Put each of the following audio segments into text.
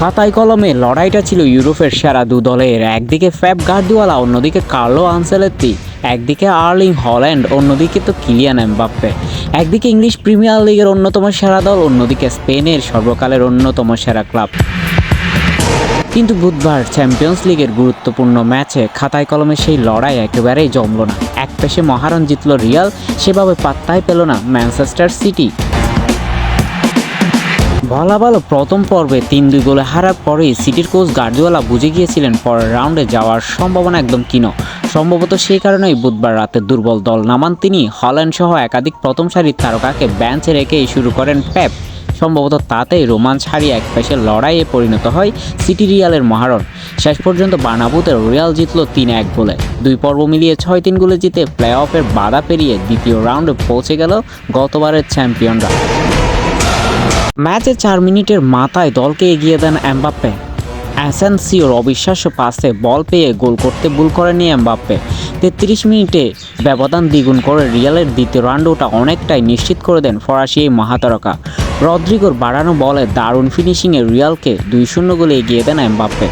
খাতায় কলমে লড়াইটা ছিল ইউরোপের সেরা দু দলের। একদিকে ফ্যাব গার্দিওয়ালা, অন্যদিকে কার্লো আনসেলেত্তি। একদিকে আর্লিং হল্যান্ড, অন্যদিকে তো কিলিয়ান এমবাপ্পে। একদিকে ইংলিশ প্রিমিয়ার লিগের অন্যতম সেরা দল, অন্যদিকে স্পেনের সর্বকালের অন্যতম সেরা ক্লাব। কিন্তু বুধবার চ্যাম্পিয়ন্স লিগের গুরুত্বপূর্ণ ম্যাচে খাতায় কলমে সেই লড়াই একেবারেই জমল না। এক পেশে মহারণ জিতল রিয়াল, সেভাবে পাত্তাই পেল না ম্যানচেস্টার সিটি। বলা ভালো প্রথম পর্বে তিন দুই গোলে হারার পরেই সিটির কোচ গার্দিওয়ালা বুঝে গিয়েছিলেন পরের রাউন্ডে যাওয়ার সম্ভাবনা একদম ক্ষীণ। সম্ভবত সেই কারণেই বুধবার রাতে দুর্বল দল নামান তিনি হল্যান্ড সহ একাধিক প্রথম সারির তারকাকে বেঞ্চে রেখেই শুরু করেন প্যাপ সম্ভবত তাতেই রোমাঞ্চ হারিয়ে এক পেশে লড়াইয়ে পরিণত হয় সিটি রিয়ালের মহারণ। শেষ পর্যন্ত বার্নাবুতে রিয়াল জিতল তিন এক গোলে। দুই পর্ব মিলিয়ে ছয় তিন গোলে জিতে প্লে অফের বাধা পেরিয়ে দ্বিতীয় রাউন্ডে পৌঁছে গেল গতবারের চ্যাম্পিয়নরা। ম্যাচে চার মিনিটের মাথায় দলকে এগিয়ে দেন এমবাপ্পে। অ্যাসেন্সিওর অবিশ্বাস্য পাসে বল পেয়ে গোল করতে ভুল করেনি এমবাপ্পে। তেত্রিশ মিনিটে ব্যবধান দ্বিগুণ করে রিয়ালের দ্বিতীয় রাউন্ডটা অনেকটাই নিশ্চিত করে দেন ফরাসি এই মহাতারকা। রদ্রিগোর বাড়ানো বলে দারুণ ফিনিশিংয়ে রিয়ালকে দুই শূন্য গোলে এগিয়ে দেন এমবাপ্পে।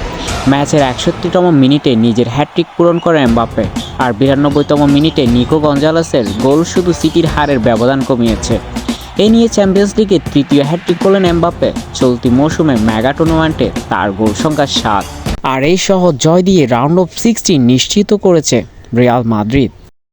ম্যাচের একষট্টিতম মিনিটে নিজের হ্যাটট্রিক পূরণ করে এমবাপ্পে। আর বিরানব্বইতম মিনিটে নিকো গঞ্জালেসের গোল শুধু সিটির হারের ব্যবধান কমিয়েছে। এ নিয়ে চ্যাম্পিয়ন্স লিগে তৃতীয় হ্যাটট্রিক করলেন এমবাপ্পে। চলতি মৌসুমে ম্যাগা টুর্নামেন্টে তার গোল সংখ্যা সাত। আর এই সহ জয় দিয়ে রাউন্ড অফ সিক্সটি নিশ্চিত করেছে রিয়াল মাদ্রিদ